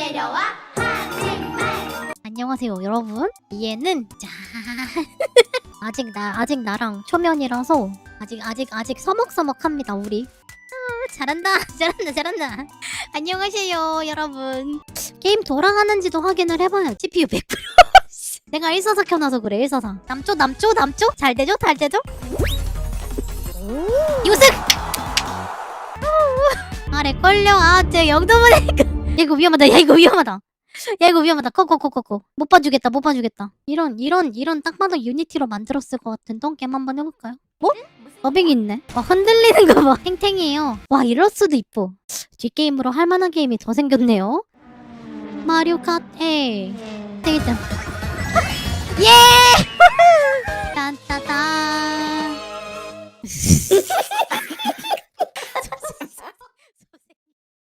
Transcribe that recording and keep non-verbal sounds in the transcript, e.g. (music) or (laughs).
내려와. 한입말 안녕하세요 여러분. 얘는 자 (laughs) 아직 나 아직 나랑 초면이라서 아직 아직 아직 서먹서먹합니다 우리. 아, 잘한다 (laughs) 잘한다 잘한다. 안녕하세요 여러분. 게임 돌아가는지도 확인을 해봐요. CPU (laughs) 100% 내가 144 켜놔서 그래 144 남쪽 남쪽 남쪽 잘 되죠 잘 되죠? 요승 아래 걸려. 아쟤 영도문에 야 이거 위험하다 야 이거 위험하다. (laughs) 야 이거 위험하다. 코코코코코. 못 봐주겠다 못 봐주겠다. 이런 이런 이런 딱 봐도 유니티로 만들었을 것 같은 똥게임 한번 해볼까요? 뭐? 더빙이 있네. 와 흔들리는 거 봐 탱탱이에요. 와 이럴 수도 있고. 뒷게임으로 할만한 게임이 더 생겼네요. 마리오 카트. 되겠다. 예! (laughs) (laughs) 딴따단